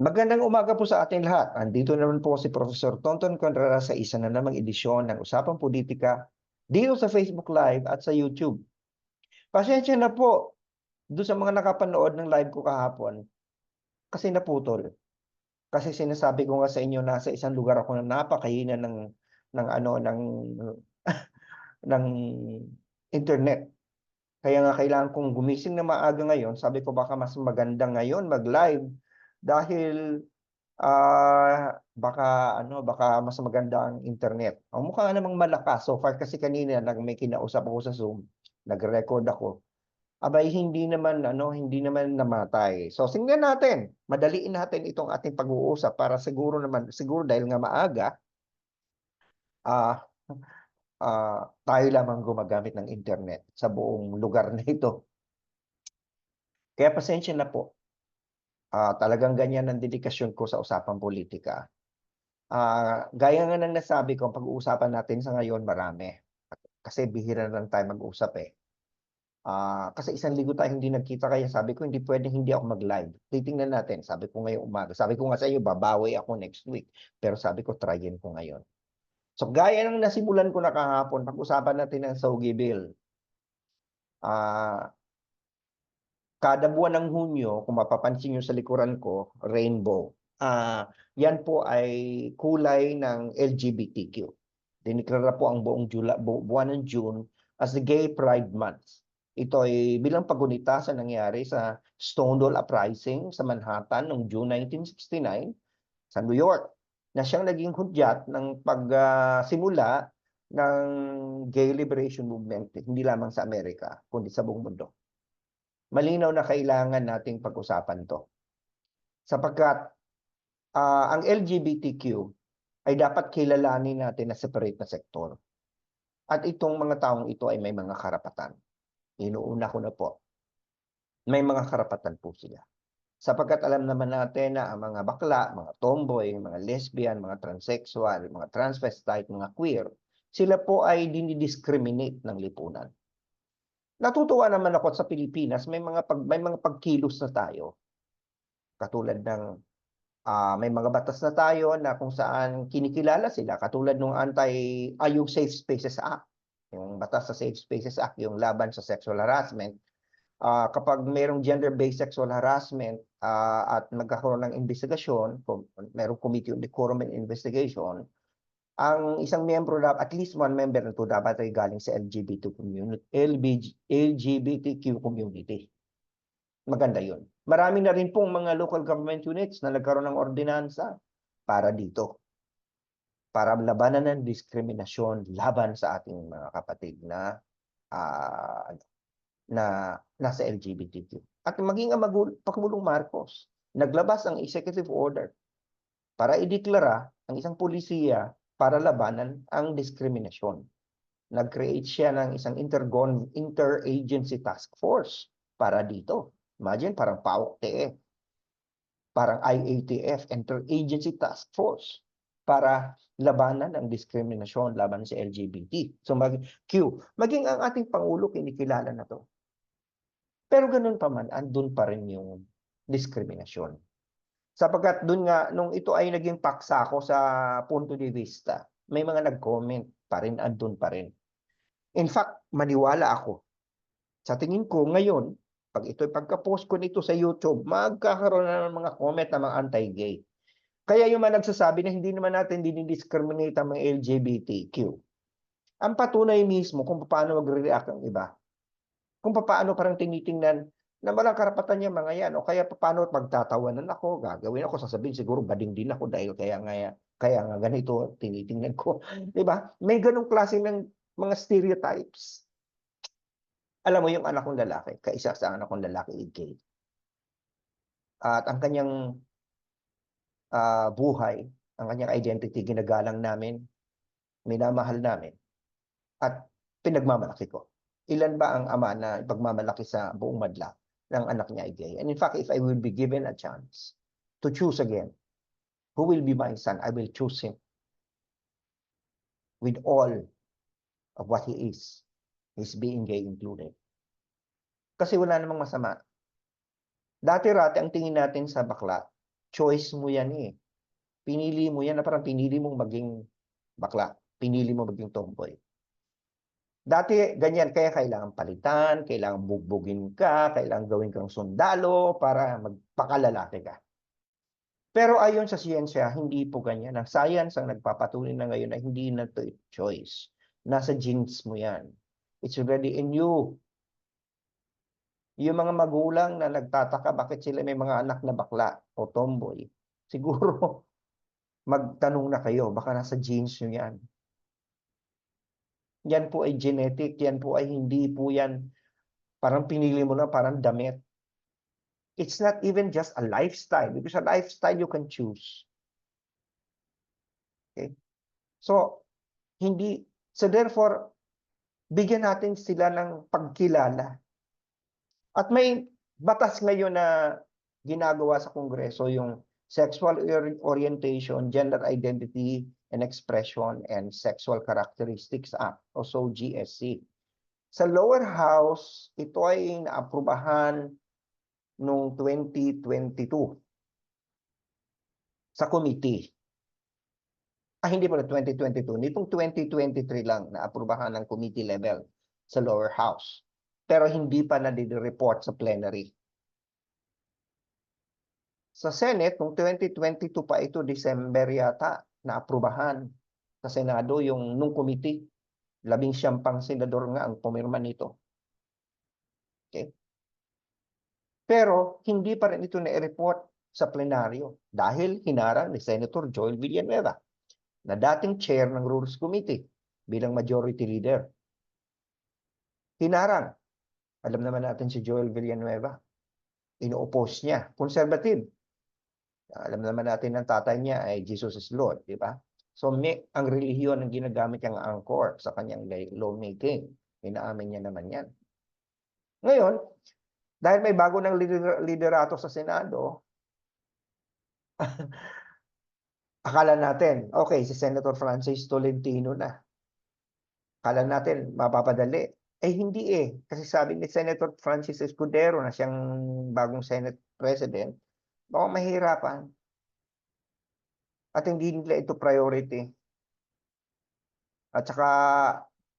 Magandang umaga po sa ating lahat. Andito naman po si Professor Tonton Contreras sa isa na namang edisyon ng Usapang Politika dito sa Facebook Live at sa YouTube. Pasensya na po doon sa mga nakapanood ng live ko kahapon kasi naputol. Kasi sinasabi ko nga sa inyo nasa isang lugar ako na napakahina ng ng ano ng ng internet. Kaya nga kailangan kong gumising na maaga ngayon. Sabi ko baka mas maganda ngayon mag-live dahil ah baka ano baka mas maganda ang internet. Ang mukha nga namang malakas so far kasi kanina nag may kinausap ako sa Zoom, nag-record ako. Abay hindi naman ano hindi naman namatay. So tingnan natin, madaliin natin itong ating pag-uusap para siguro naman siguro dahil nga maaga ah ah tayo lamang gumagamit ng internet sa buong lugar na ito. Kaya pasensya na po. Ah, talagang ganyan ang dedikasyon ko sa usapang politika. Ah, gaya nga ng nasabi ko, pag-uusapan natin sa ngayon marami. Kasi bihira na lang tayo mag-usap eh. Ah, kasi isang linggo tayo hindi nagkita kaya sabi ko hindi pwedeng hindi ako mag-live. Titingnan natin, sabi ko ngayong umaga. Sabi ko nga sa iyo babawi ako next week. Pero sabi ko tryin ko ngayon. So gaya ng nasimulan ko na kahapon, pag-usapan natin ang Saugi Bill. Ah, kada buwan ng Hunyo, kung mapapansin niyo sa likuran ko, rainbow. Ah, yan po ay kulay ng LGBTQ. Diniklara po ang buong Jula, bu- buwan ng June as the Gay Pride Month. Ito ay bilang pagunita sa nangyari sa Stonewall Uprising sa Manhattan noong June 1969 sa New York na siyang naging hudyat ng pagsimula ng gay liberation movement hindi lamang sa Amerika kundi sa buong mundo malinaw na kailangan nating pag-usapan to. Sapagkat ah, ang LGBTQ ay dapat kilalanin natin na separate na sektor. At itong mga taong ito ay may mga karapatan. Inuuna ko na po. May mga karapatan po sila. Sapagkat alam naman natin na ang mga bakla, mga tomboy, mga lesbian, mga transsexual, mga transvestite, mga queer, sila po ay dinidiscriminate ng lipunan natutuwa naman ako sa Pilipinas may mga pag may mga pagkilos na tayo. Katulad ng ah, may mga batas na tayo na kung saan kinikilala sila katulad ng anti yung Safe Spaces Act. Yung batas sa Safe Spaces Act yung laban sa sexual harassment. Ah, kapag mayroong gender-based sexual harassment ah, at nagkakaroon ng investigasyon mayroong committee on decorum and investigation ang isang miyembro dapat, at least one member nito dapat ay galing sa LGBT community, LBG, LGBTQ community. Maganda yun. Marami na rin pong mga local government units na nagkaroon ng ordinansa para dito. Para labanan ng diskriminasyon laban sa ating mga kapatid na ah, na nasa LGBTQ. At maging ang Pangulong Marcos, naglabas ang executive order para ideklara ang isang polisiya para labanan ang diskriminasyon. Nag-create siya ng isang intergon interagency task force para dito. Imagine, parang PAOK-TF, parang IATF, Interagency Task Force, para labanan ang diskriminasyon laban sa LGBT. So mag Q, maging ang ating Pangulo kinikilala na to. Pero ganun pa man, andun pa rin yung diskriminasyon. Sapagkat dun nga, nung ito ay naging paksa ko sa punto de vista, may mga nag-comment pa rin, andun pa rin. In fact, maniwala ako. Sa tingin ko, ngayon, pag ito'y pagka-post ko nito sa YouTube, magkakaroon na ng mga comment ng mga anti-gay. Kaya yung mga nagsasabi na hindi naman natin dinidiscriminate ang mga LGBTQ. Ang patunay mismo kung paano magre-react ang iba. Kung paano parang tinitingnan na walang karapatan niya mga yan o kaya paano magtatawanan ako, gagawin ako, sasabihin siguro bading din ako dahil kaya nga kaya nga ganito tinitingnan ko, 'di ba? May ganung klase ng mga stereotypes. Alam mo yung anak kong lalaki, kaisa sa anak kong lalaki ay gay. At ang kanyang ah, buhay, ang kanyang identity ginagalang namin, minamahal namin at pinagmamalaki ko. Ilan ba ang ama na ipagmamalaki sa buong madla ng anak niya gay? And in fact, if I will be given a chance to choose again, who will be my son? I will choose him with all of what he is, his being gay included. Kasi wala namang masama. Dati-rati ang tingin natin sa bakla, choice mo yan eh. Pinili mo yan na parang pinili mong maging bakla. Pinili mo maging tomboy. Dati ganyan, kaya kailangan palitan, kailangan bugbugin ka, kailangan gawin kang sundalo para magpakalalaki ka. Pero ayon sa siyensya, hindi po ganyan. Ang science ang nagpapatunay na ngayon na hindi na to choice. Nasa genes mo yan. It's already in you. Yung mga magulang na nagtataka bakit sila may mga anak na bakla o tomboy, siguro magtanong na kayo, baka nasa genes nyo yan. Yan po ay genetic, yan po ay hindi po yan parang pinili mo na parang damit. It's not even just a lifestyle because a lifestyle you can choose. Okay? So, hindi, so therefore, bigyan natin sila ng pagkilala. At may batas ngayon na ginagawa sa Kongreso yung Sexual Ori- Orientation, Gender Identity and Expression and Sexual Characteristics Act o so GSC. Sa lower house, ito ay naaprubahan noong 2022 sa committee. Ah, hindi pala 2022. Nitong 2023 lang naaprubahan ng committee level sa lower house. Pero hindi pa na-report sa plenary. Sa Senate, noong 2022 pa ito, December yata, naaprubahan sa Senado yung nung committee. Labing siyam pang senador nga ang pumirma nito. Okay? Pero hindi pa rin ito na-report sa plenaryo dahil hinarang ni Senator Joel Villanueva na dating chair ng Rules Committee bilang majority leader. Hinarang. Alam naman natin si Joel Villanueva. Ino-oppose niya. Conservative. Alam naman natin ang tatay niya ay Jesus is Lord, di ba? So may, ang relihiyon ang ginagamit niyang anchor sa kanyang lawmaking. Inaamin niya naman yan. Ngayon, dahil may bago ng lider- liderato sa Senado, akala natin, okay, si Senator Francis Tolentino na. Akala natin, mapapadali. Eh, hindi eh. Kasi sabi ni Senator Francis Escudero na siyang bagong Senate President, baka mahirapan. At hindi nila ito priority. At saka,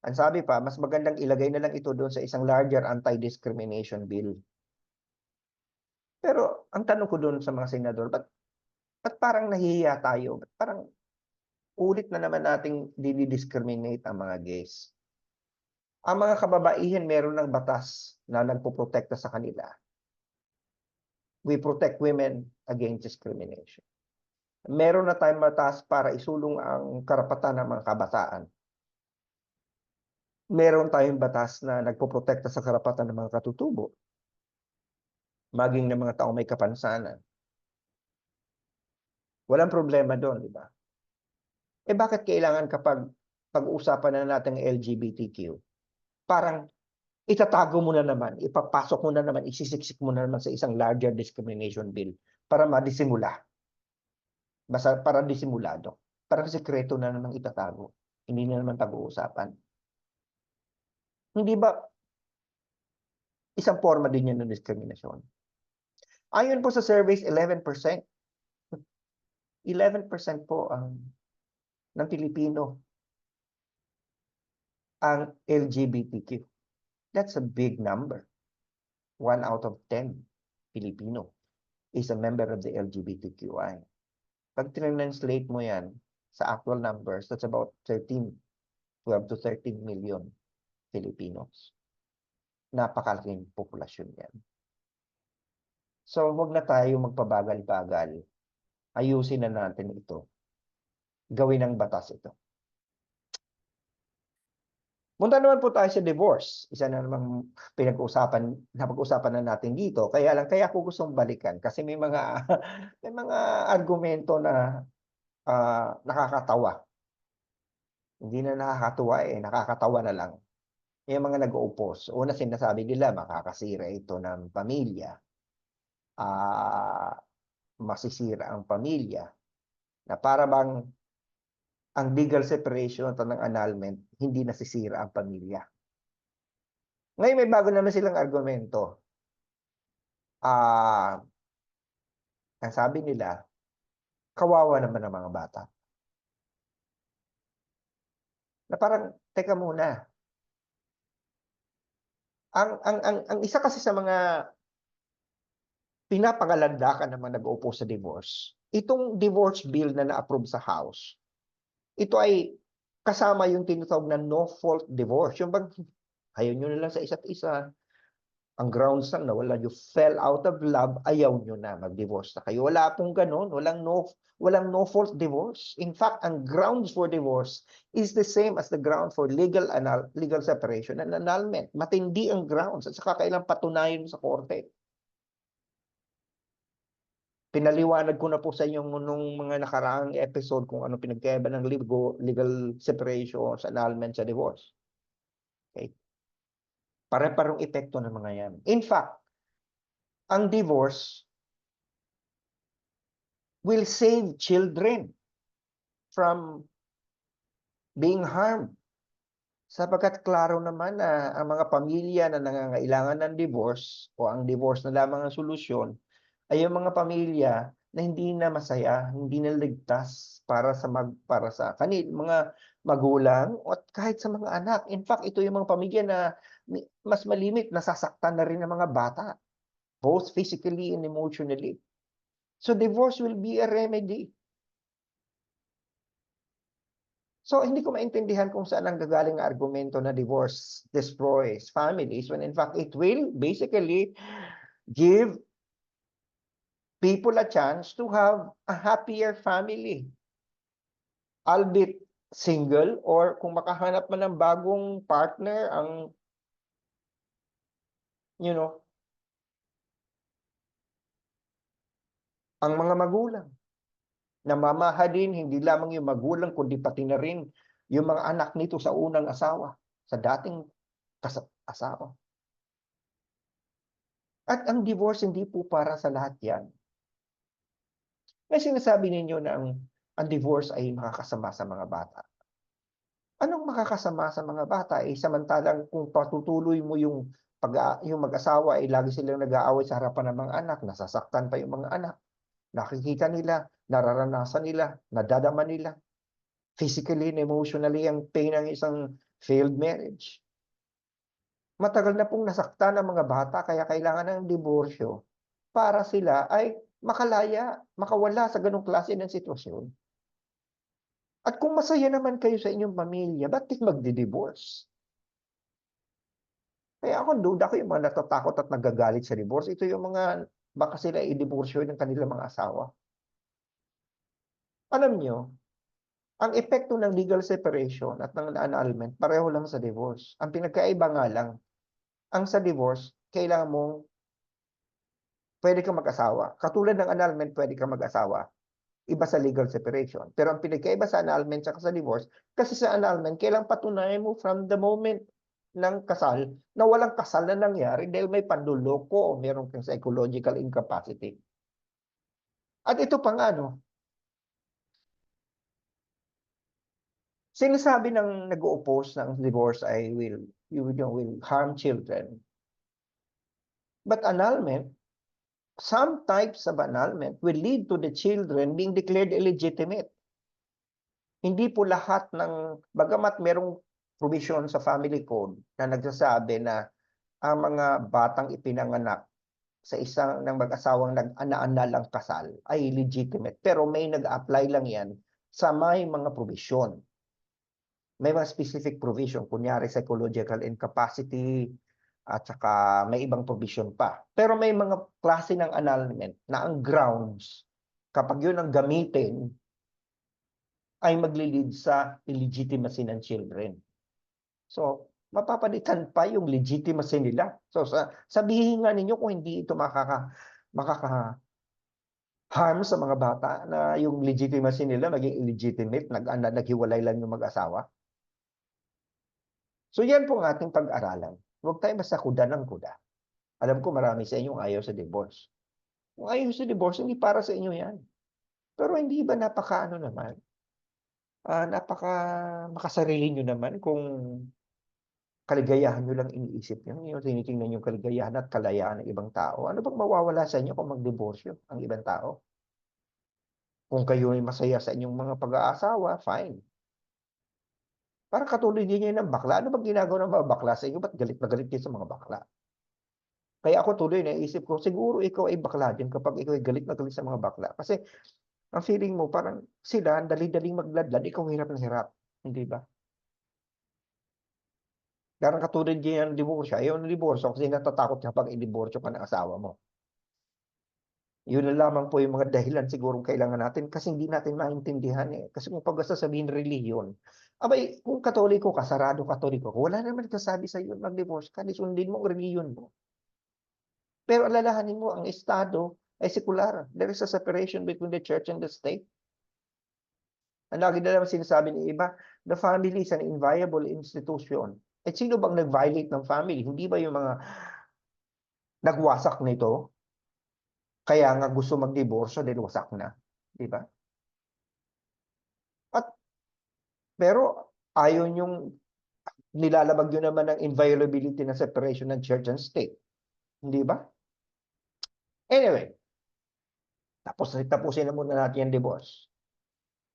ang sabi pa, mas magandang ilagay na lang ito doon sa isang larger anti-discrimination bill. Pero ang tanong ko doon sa mga senador, ba't, ba't parang nahihiya tayo? Ba't parang ulit na naman nating dinidiscriminate ang mga gays? Ang mga kababaihan meron ng batas na nagpoprotekta sa kanila. We protect women against discrimination. Meron na tayong batas para isulong ang karapatan ng mga kabataan. Meron tayong batas na nagpoprotekta sa karapatan ng mga katutubo maging ng mga taong may kapansanan. Walang problema doon, di ba? Eh bakit kailangan kapag pag-uusapan na natin LGBTQ, parang itatago mo na naman, ipapasok mo na naman, isisiksik mo na naman sa isang larger discrimination bill para madisimula. Basta para disimulado. Parang sekreto na naman itatago. Hindi na naman pag-uusapan. Hindi ba isang forma din yan ng diskriminasyon? Ayon po sa surveys, 11%. 11% po ang ng Pilipino ang LGBTQ. That's a big number. One out of 10 Filipino is a member of the LGBTQI. Pag translate mo yan sa actual numbers, that's about 13, 12 to 13 million Filipinos. Napakalaking populasyon yan. So, wag na tayo magpabagal-bagal. Ayusin na natin ito. Gawin ng batas ito. Punta naman po tayo sa divorce. Isa na namang pinag-usapan, napag-usapan na natin dito. Kaya lang, kaya ako gustong balikan kasi may mga may mga argumento na ah, nakakatawa. Hindi na nakakatuwa eh, nakakatawa na lang. Yung mga nag-oppose. Una sinasabi nila, makakasira ito ng pamilya ah masisira ang pamilya na para bang ang legal separation at ng annulment hindi nasisira ang pamilya. Ngayon may bago naman silang argumento. Ah Ang sabi nila, kawawa naman ang mga bata. Na parang, teka muna. Ang, ang, ang, ang isa kasi sa mga pinapangalandakan ng mga nag-uupo sa divorce, itong divorce bill na na-approve sa House, ito ay kasama yung tinatawag na no-fault divorce. Yung bang ayaw nyo na sa isa't isa, ang grounds lang na wala you fell out of love, ayaw nyo na mag-divorce na kayo. Wala pong ganun, walang no walang no fault divorce. In fact, ang grounds for divorce is the same as the ground for legal annul legal separation and annulment. Matindi ang grounds at saka kailang patunayan sa korte. Pinaliwanag ko na po sa inyo nung mga nakaraang episode kung ano pinagkaiba ng legal, legal separation, sa annulment, sa divorce. Okay? Pare-parong epekto ng mga yan. In fact, ang divorce will save children from being harmed. Sapagkat klaro naman na ang mga pamilya na nangangailangan ng divorce o ang divorce na lamang ang solusyon ay yung mga pamilya na hindi na masaya, hindi na ligtas para sa mag, para sa kanil mga magulang at kahit sa mga anak. In fact, ito yung mga pamilya na mas malimit, nasasaktan na rin ng mga bata, both physically and emotionally. So divorce will be a remedy. So hindi ko maintindihan kung saan ang gagaling ang argumento na divorce destroys families when in fact it will basically give people a chance to have a happier family. Albeit single or kung makahanap man ng bagong partner ang you know ang mga magulang. Namamahalin hindi lamang yung magulang kundi pati na rin yung mga anak nito sa unang asawa sa dating asawa. At ang divorce hindi po para sa lahat yan may sinasabi ninyo na ang, ang divorce ay makakasama sa mga bata. Anong makakasama sa mga bata? Eh, samantalang kung patutuloy mo yung, pag, yung mag-asawa, ay eh, lagi silang nag-aaway sa harapan ng mga anak, nasasaktan pa yung mga anak. Nakikita nila, nararanasan nila, nadadama nila. Physically and emotionally ang pain ng isang failed marriage. Matagal na pong nasaktan ng mga bata, kaya kailangan ng diborsyo para sila ay makalaya, makawala sa ganong klase ng sitwasyon. At kung masaya naman kayo sa inyong pamilya, ba't magdi-divorce? Kaya ako duda ko yung mga natatakot at nagagalit sa divorce. Ito yung mga baka sila i-divorce ng kanilang mga asawa. Alam nyo, ang epekto ng legal separation at ng annulment, pareho lang sa divorce. Ang pinagkaiba nga lang, ang sa divorce, kailangan mong pwede kang mag-asawa. Katulad ng annulment, pwede kang mag-asawa. Iba sa legal separation. Pero ang pinagkaiba sa annulment at sa divorce, kasi sa annulment, kailang patunayan mo from the moment ng kasal na walang kasal na nangyari dahil may panduloko o meron kang psychological incapacity. At ito pa nga, no? Sinasabi ng nag-oppose ng divorce ay will, you know, will harm children. But annulment some types of annulment will lead to the children being declared illegitimate. Hindi po lahat ng, bagamat merong provision sa family code na nagsasabi na ang mga batang ipinanganak sa isang ng mag-asawang nag-ana-anal ang kasal ay legitimate. Pero may nag-apply lang yan sa may mga provision. May mga specific provision, kunyari psychological incapacity, at saka may ibang provision pa. Pero may mga klase ng annulment na ang grounds, kapag yun ang gamitin, ay maglilid sa illegitimacy ng children. So, mapapalitan pa yung legitimacy nila. So, sa, sabihin nga ninyo kung hindi ito makaka, makaka harm sa mga bata na yung legitimacy nila maging illegitimate, nag, naghiwalay lang yung mag-asawa. So yan po ang ating pag-aralan. Huwag tayo basta kuda ng kuda. Alam ko marami sa inyong ayaw sa divorce. Kung ayaw sa divorce, hindi para sa inyo yan. Pero hindi ba napaka ano naman? Uh, napaka makasarili nyo naman kung kaligayahan nyo lang iniisip nyo. Yung tinitingnan yung kaligayahan at kalayaan ng ibang tao. Ano bang mawawala sa inyo kung magdiborsyo ang ibang tao? Kung kayo'y masaya sa inyong mga pag-aasawa, fine. Parang katulad din yan ng bakla. Ano bang ginagawa ng mga bakla sa inyo? Ba't galit na galit kayo sa mga bakla? Kaya ako tuloy naisip ko, siguro ikaw ay bakla din kapag ikaw ay galit na galit sa mga bakla. Kasi ang feeling mo, parang sila, dali-daling magladlad, ikaw hirap na hirap. Hindi ba? Parang katulad din yan ng diborsyo. Ayaw ng diborsyo kasi natatakot ka pag i-diborsyo ka ng asawa mo. Yun na lamang po yung mga dahilan siguro kailangan natin kasi hindi natin maintindihan eh. Kasi kung pag sasabihin relihiyon, abay, kung katoliko ka, sarado katoliko, wala naman nagsasabi sa iyo mag-divorce ka, di sundin mo ang relihiyon mo. Pero alalahanin mo, ang Estado ay sekular. There is a separation between the church and the state. Ang lagi na naman sinasabi ng iba, the family is an inviolable institution. At sino bang nag-violate ng family? Hindi ba yung mga nagwasak nito? Kaya nga gusto mag-divorce dahil wasak na. Di ba? At, pero ayaw yung nilalabag yun naman ng inviolability ng separation ng church and state. Hindi ba? Anyway, tapos tapusin na muna natin yung divorce.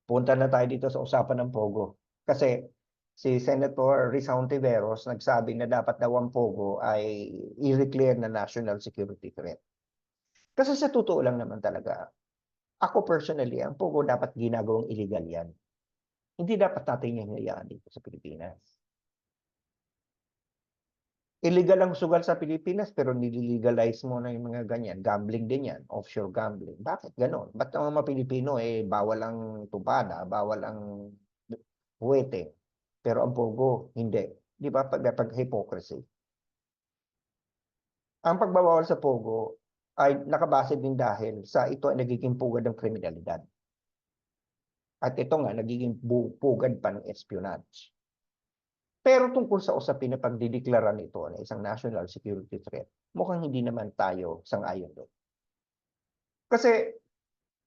Punta na tayo dito sa usapan ng Pogo. Kasi si Senator Risa Hontiveros nagsabi na dapat daw ang Pogo ay i-declare na national security threat. Kasi sa totoo lang naman talaga, ako personally, ang Pogo dapat ginagawang illegal yan. Hindi dapat natin yung hayaan dito sa Pilipinas. Illegal ang sugal sa Pilipinas pero nililegalize mo na yung mga ganyan. Gambling din yan, offshore gambling. Bakit ganon? Ba't ang mga Pilipino eh bawal ang tupada, bawal ang huwete, pero ang pogo hindi. Di ba? Pag, pag hypocrisy. Ang pagbabawal sa pogo ay nakabase din dahil sa ito ay nagiging pugad ng kriminalidad. At ito nga, nagiging pugad pa ng espionage. Pero tungkol sa usapin na pagdideklara nito na isang national security threat, mukhang hindi naman tayo sang-ayon doon. Kasi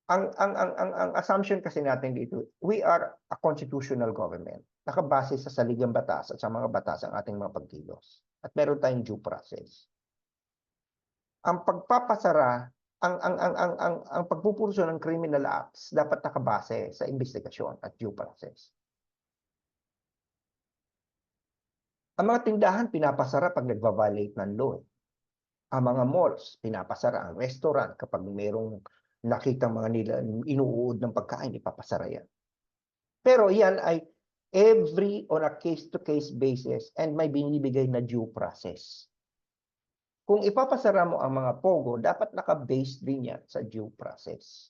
ang, ang, ang, ang, ang assumption kasi natin dito, we are a constitutional government. Nakabase sa saligang batas at sa mga batas ang ating mga pagkilos. At meron tayong due process. Ang pagpapasara, ang, ang, ang, ang, ang, ang pagpupurso ng criminal acts dapat nakabase sa investigasyon at due process. Ang mga tindahan pinapasara pag nagva-violate ng law. Ang mga malls pinapasara, ang restaurant kapag mayroong nakita mga nila inuud ng pagkain, ipapasara yan. Pero yan ay every on a case-to-case basis and may binibigay na due process. Kung ipapasara mo ang mga pogo, dapat naka-base din yan sa due process.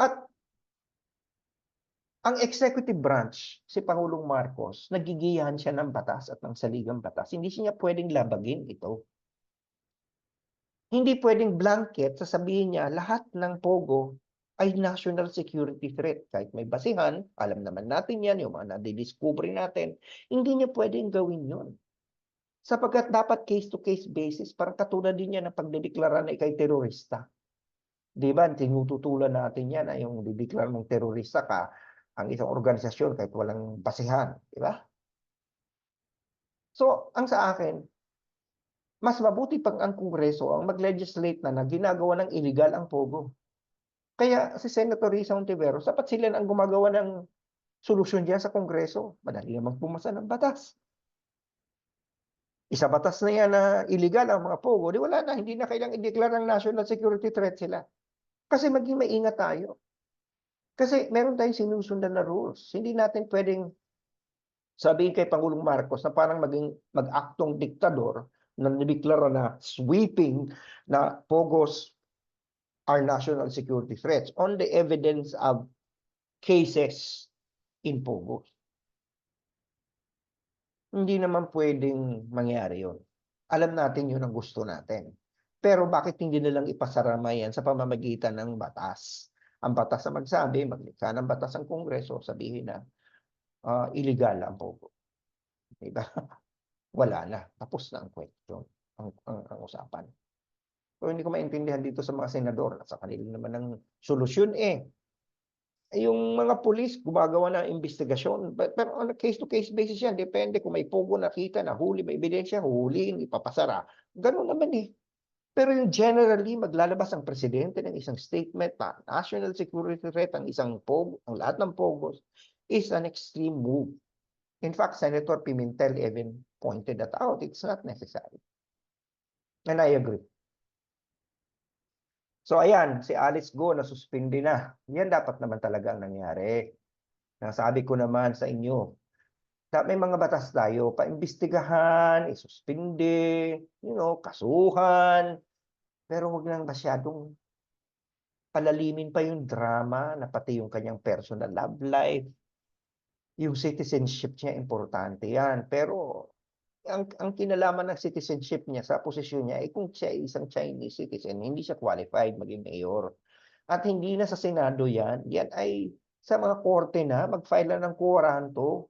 At ang executive branch, si Pangulong Marcos, nagigiyahan siya ng batas at ng saligang batas. Hindi siya pwedeng labagin ito. Hindi pwedeng blanket, sasabihin niya lahat ng pogo ay national security threat. Kahit may basihan, alam naman natin yan, yung mga nadidiscover natin, hindi niya pwedeng gawin yun. Sapagkat dapat case-to-case basis, parang katulad din yan ng pagdedeklara na ikay terorista. Di ba? Tinututulan natin yan na yung dideklara mong terorista ka, ang isang organisasyon kahit walang basihan. Di ba? So, ang sa akin, mas mabuti pang ang Kongreso ang mag-legislate na na ginagawa ng illegal ang POGO. Kaya si Senator Risa Ontiveros, dapat sila ang gumagawa ng solusyon diyan sa Kongreso. Madali namang pumasa ng batas. Isa batas na yan na illegal ang mga POGO, di wala na, hindi na kailang i-declare ng national security threat sila. Kasi maging maingat tayo. Kasi meron tayong sinusundan na rules. Hindi natin pwedeng sabihin kay Pangulong Marcos na parang maging mag-aktong diktador na nideklara na sweeping na POGOs are national security threats on the evidence of cases in POGOs. Hindi naman pwedeng mangyari yun. Alam natin yun ang gusto natin. Pero bakit hindi nilang ipasarama yan sa pamamagitan ng batas? Ang batas na magsabi, maglikha ng batas ang Kongreso, sabihin na ah, illegal ang POGO. Diba? Wala na. Tapos na ang question, ang, ang, ang usapan. So hindi ko maintindihan dito sa mga senador at sa kanila naman ng solusyon eh. Yung mga pulis gumagawa ng investigasyon, pero on a case-to-case basis yan, depende kung may pogo nakita na huli, may ebidensya, huhulihin, ipapasara. Ganun naman eh. Pero yung generally, maglalabas ang presidente ng isang statement na national security threat ang isang POG, ang lahat ng POGOs, is an extreme move. In fact, Senator Pimentel even pointed that out. It's not necessary. And I agree. So ayan, si Alice Go na suspindi na. Yan dapat naman talaga ang nangyari. Nasabi ko naman sa inyo, may mga batas tayo, paimbestigahan, isuspindi, you know, kasuhan. Pero wag lang masyadong palalimin pa yung drama na pati yung kanyang personal love life. Yung citizenship niya, importante yan. Pero ang, ang kinalaman ng citizenship niya sa posisyon niya ay kung siya ay isang Chinese citizen, hindi siya qualified maging mayor. At hindi na sa Senado yan, yan ay sa mga korte na, mag-file na ng kuwaranto.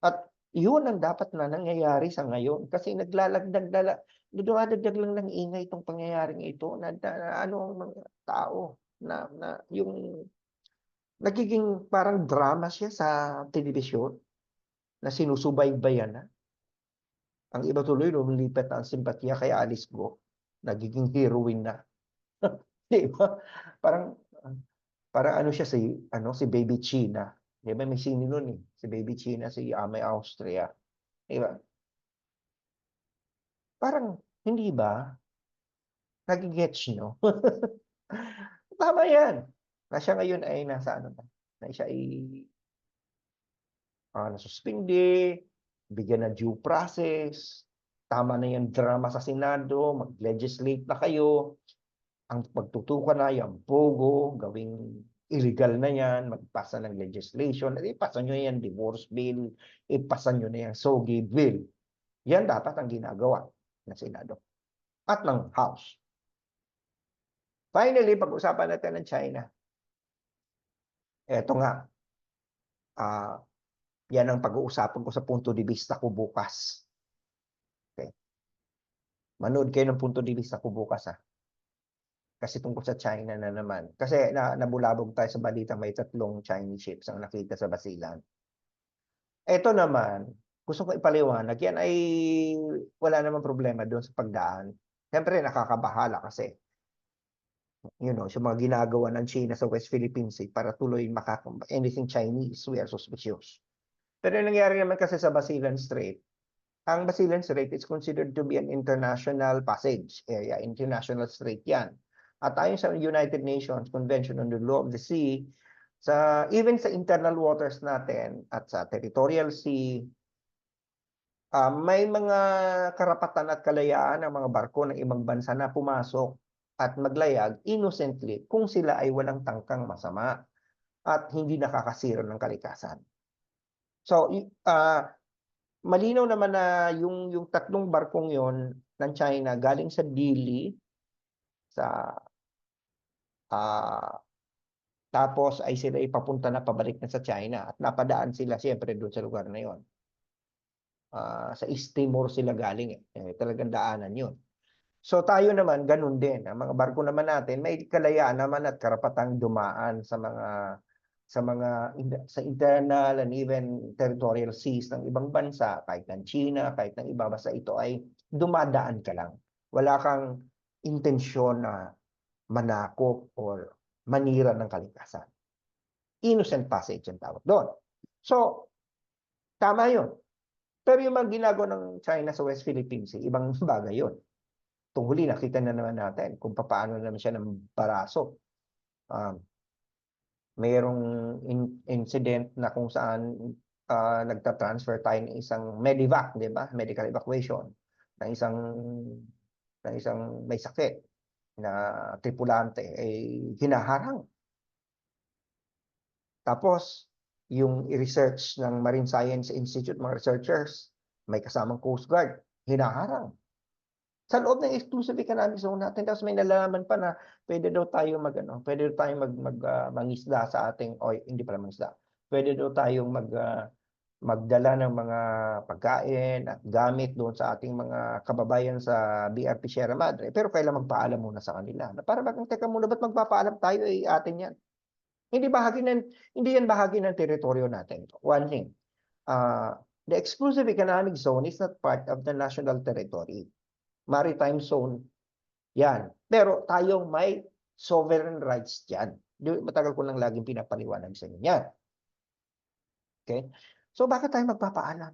At yun ang dapat na nangyayari sa ngayon kasi naglalagdag na dumadagdag lang ng ingay itong pangyayaring ito na, na, na ano ang mga tao na, na yung nagiging parang drama siya sa telebisyon na sinusubaybayan na. Ang iba tuloy lumilipat ang simpatiya kay Alice Go. Nagiging heroine na. Di ba? Parang parang ano siya si ano si Baby China. Di ba may sino nun eh. Si Baby China, si Amay Austria. Di ba? Parang hindi ba? Nagigets nyo? Tama yan. Na siya ngayon ay nasa ano na. Na siya ay ah, nasuspindi, bigyan ng due process, tama na yung drama sa Senado, mag-legislate na kayo, ang pagtutukan na yung pogo, gawing illegal na yan, magpasa ng legislation, ipasa nyo yan, divorce bill, ipasa nyo na yung SOGI bill. Yan dapat ang ginagawa ng Senado at ng House. Finally, pag-usapan natin ng China. Eto nga, ah, yan ang pag-uusapan ko sa punto de vista ko bukas. Okay. Manood kayo ng punto de vista ko bukas ha. Kasi tungkol sa China na naman. Kasi na, nabulabog tayo sa balita may tatlong Chinese ships ang nakita sa Basilan. Ito naman, gusto ko ipaliwanag, yan ay wala namang problema doon sa pagdaan. Siyempre nakakabahala kasi you know, sa mga ginagawa ng China sa West Philippine Sea para tuloy makakam anything Chinese, we are suspicious. Pero yung nangyari naman kasi sa Basilan Strait, ang Basilan Strait is considered to be an international passage area, international strait yan. At ayon sa United Nations Convention on the Law of the Sea, sa even sa internal waters natin at sa territorial sea, ah, may mga karapatan at kalayaan ng mga barko ng ibang bansa na pumasok at maglayag innocently kung sila ay walang tangkang masama at hindi nakakasira ng kalikasan. So, ah, malinaw naman na yung yung tatlong barkong yon ng China galing sa Dili sa ah tapos ay sila ipapunta na pabalik na sa China at napadaan sila siyempre doon sa lugar na yon. Ah, sa East Timor sila galing eh. eh talagang daanan yun. So tayo naman ganun din. Ang mga barko naman natin may kalayaan naman at karapatang dumaan sa mga sa mga sa internal and even territorial seas ng ibang bansa, kahit ng China, kahit ng iba, basta ito ay dumadaan ka lang. Wala kang intensyon na manakop or manira ng kalikasan. Innocent passage ang tawag doon. So, tama yun. Pero yung mga ginagawa ng China sa West Philippine Sea, ibang bagay yun. Itong nakita na naman natin kung paano naman siya ng baraso. Um, mayroong in- incident na kung saan ah, nagta-transfer tayo ng isang medivac, di ba? Medical evacuation ng isang ng isang may sakit na tripulante ay hinaharang. Tapos, yung i-research ng Marine Science Institute, mga researchers, may kasamang Coast Guard, hinaharang. Sa loob ng exclusive economic zone natin, tapos may nalalaman pa na pwede daw tayo mag, ano, pwede daw tayo mag, mag ah, mangisda sa ating, o hindi pala mangisda, pwede daw tayong mag, ah, magdala ng mga pagkain at gamit doon sa ating mga kababayan sa BRP Sierra Madre. Pero kailan magpaalam muna sa kanila. Na para bang teka muna, ba't magpapaalam tayo? Eh, atin yan. Hindi bahagi ng, hindi yan bahagi ng teritoryo natin. One thing, uh, the exclusive economic zone is not part of the national territory. Maritime zone Yan. Pero tayong may sovereign rights dyan. Matagal ko lang laging pinapaliwanag sa inyo yan. Okay? So bakit tayo magpapaalam?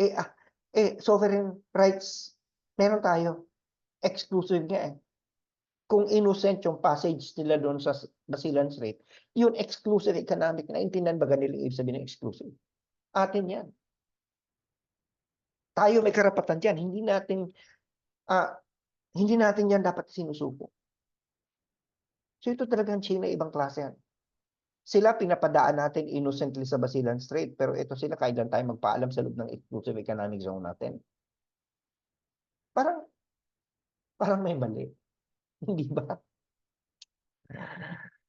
Eh, ah, eh, sovereign rights, meron tayo. Exclusive nga eh. Kung innocent yung passage nila doon sa Basilan Strait, yun exclusive economic. Naintindihan ba ganila ibig sabihin ng exclusive? Atin yan. Tayo may karapatan dyan. Hindi natin, ah, hindi natin yan dapat sinusuko. So ito talagang China, ibang klase yan. Sila pinapadaan natin innocently sa Basilan Strait, pero ito sila kahit lang tayo magpaalam sa loob ng exclusive economic zone natin. Parang, parang may mali. Hindi ba?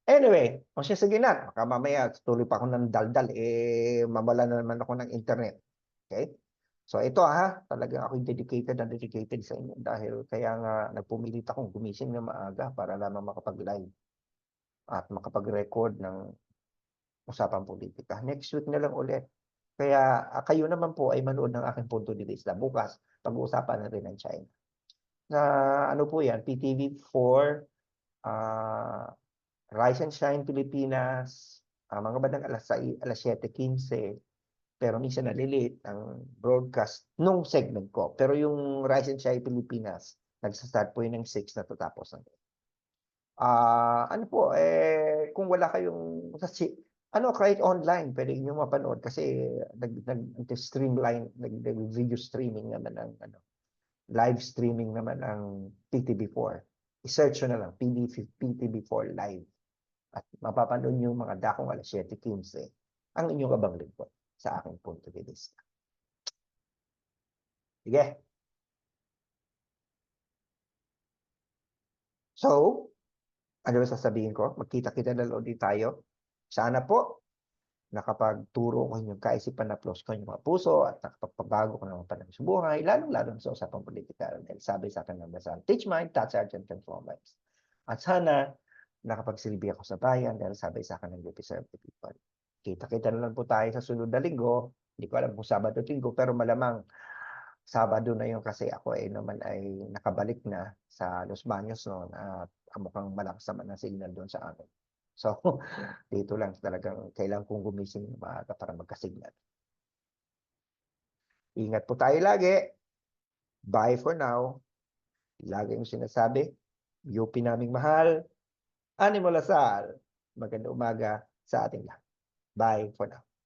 Anyway, o siya sige na, baka mamaya tuloy pa ako ng daldal, eh, mawala na naman ako ng internet. Okay? So ito ha, talaga ako dedicated na dedicated sa inyo dahil kaya nga nagpumilit akong gumising na maaga para lamang makapag-live at makapag-record ng usapang politika. Next week na lang ulit. Kaya ah, kayo naman po ay manood ng aking punto de vista. Bukas, pag-uusapan na rin ng China. Na ano po yan, PTV4, ah Rise and Shine Pilipinas, ah, mga bandang alas, 6, alas 7.15, pero minsan nalilate ang broadcast nung segment ko. Pero yung Rise and Shine Pilipinas, nagsastart po yun ng 6 na tatapos na. Ah, ano po, eh, kung wala kayong, sa si- ano, kahit online, pwede nyo mapanood kasi nag, nag, streamline, nag, nag, video streaming naman ang, ano, live streaming naman ang PTB4. I-search nyo na lang, PD, PTB4 live. At mapapanood nyo mga dakong alas 7.15 ang inyong abang lingkod sa aking punto de vista. Sige. So, ano ba sasabihin ko? Magkita-kita na ulit tayo. Sana po, nakapagturo ko inyong kaisipan na plus ko inyong mga puso at nakapagpabago ko ng mga panahon sa buhay, lalong-lalo sa usapang politika. Dahil sabi sa akin ng dasal, teach mind, touch heart, and transform lives. At sana, nakapagsilbi ako sa bayan dahil sabi sa akin ng UP Serve the People. Kita-kita na lang po tayo sa sunod na linggo. Hindi ko alam kung Sabado Linggo, pero malamang Sabado na yun kasi ako ay naman ay nakabalik na sa Los Baños noon at ang mukhang malakas naman ang signal doon sa amin. So, dito lang talagang kailangan kong gumising ng maaga para magkasignal. Ingat po tayo lagi. Bye for now. Lagi yung sinasabi, UP naming mahal, Animo Lasal. Magandang umaga sa ating lahat. Bye for now.